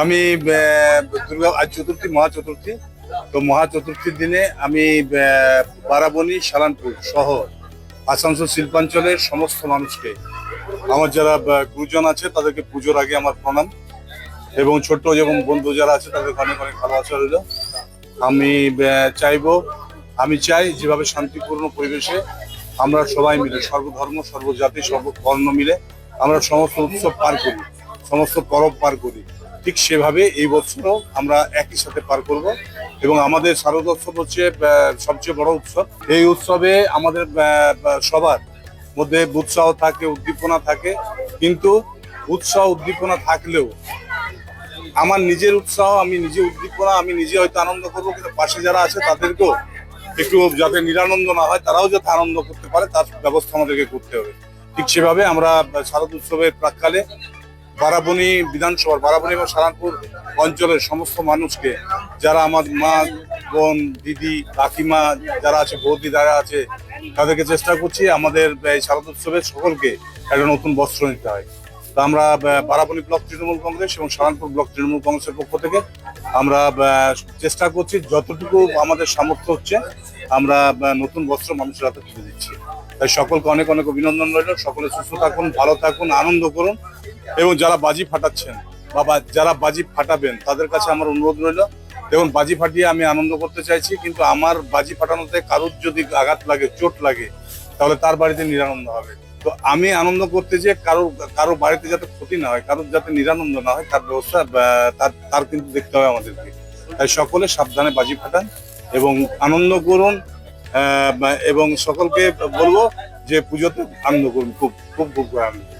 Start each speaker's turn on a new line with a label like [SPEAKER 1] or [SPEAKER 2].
[SPEAKER 1] আমি দুর্গা চতুর্থী, মহা চতুর্থী। তো মহা চতুর্থীর দিনে আমি বারাবণী, সালানপুর সহ আসানসোল শিল্পাঞ্চলের সমস্ত মানুষকে, আমার যারা গুরুজন আছে, তাদেরকে পুজোর আগে আমার প্রণাম। এবং ছোট্ট এবং বন্ধু যারা আছে তাদের অনেক অনেক ভালোবাসা রইল। আমি চাইব, আমি চাই যেভাবে শান্তিপূর্ণ পরিবেশে আমরা সবাই মিলে, সর্বধর্ম, সর্বজাতি সর্ববর্ণ মিলে আমরা সমস্ত উৎসব পার করি, সমস্ত পরব পার করি। ঠিক সেভাবে এই বছরও আমরা একই সাথে পার করব। এবং আমাদের শারদোৎসব হচ্ছে সবচেয়ে বড় উৎসব। এই উৎসবে আমাদের সবার মধ্যে উৎসাহ থাকে, উদ্দীপনা থাকে। কিন্তু উৎসাহ, উদ্দীপনা থাকলেও আমার নিজের উৎসাহ, আমি নিজে উদ্দীপনা, আমি নিজে হয়তো আনন্দ করব, কিন্তু পাশে যারা আছে তাদেরকেও একটু যাতে নিরানন্দ না হয়, তারাও যাতে আনন্দ করতে পারে, তার ব্যবস্থা আমাদেরকে করতে হবে। ঠিক সেভাবে আমরা শারদ উৎসবের প্রাককালে বারাবণী বিধানসভার বারাবণী এবং সারানপুর অঞ্চলের সমস্ত মানুষকে যারা আমার মা বোন দিদি কাকিমা যারা আছে বৌদি যারা আছে তাদেরকে চেষ্টা করছি আমাদের এই শারদ উৎসবের সকলকে একটা নতুন বস্ত্র নিতে হয়। তো আমরা আহ, বারাবণী ব্লক তৃণমূল কংগ্রেস এবং সারানপুর ব্লক তৃণমূল কংগ্রেসের পক্ষ থেকে আমরা চেষ্টা করছি যতটুকু আমাদের সামর্থ্য হচ্ছে আমরা নতুন বস্ত্র মানুষের হাতে তুলে দিচ্ছি। তাই সকলকে অনেক অনেক অভিনন্দন রইল। সকলে সুস্থ থাকুন ভালো থাকুন আনন্দ করুন। এবং যারা বাজি ফাটাচ্ছেন বা যারা বাজি ফাটাবেন, তাদের কাছে আমার অনুরোধ রইল। দেখুন, বাজি ফাটিয়ে আমি আনন্দ করতে চাইছি, কিন্তু আমার বাজি ফাটানোতে কারুর যদি আঘাত লাগে, চোট লাগে, তাহলে তার বাড়িতে নিরানন্দ হবে। তো আমি আনন্দ করতে যে কারোর কারোর বাড়িতে যাতে ক্ষতি না হয়, কারোর যাতে নিরানন্দ না হয়, তার ব্যবস্থা তার তার কিন্তু দেখতে হবে আমাদেরকে। তাই সকলে সাবধানে বাজি ফাটান এবং আনন্দ করুন এবং সকলকে বলব যে পুজোতে আনন্দ করুন, খুব খুব খুব আনন্দ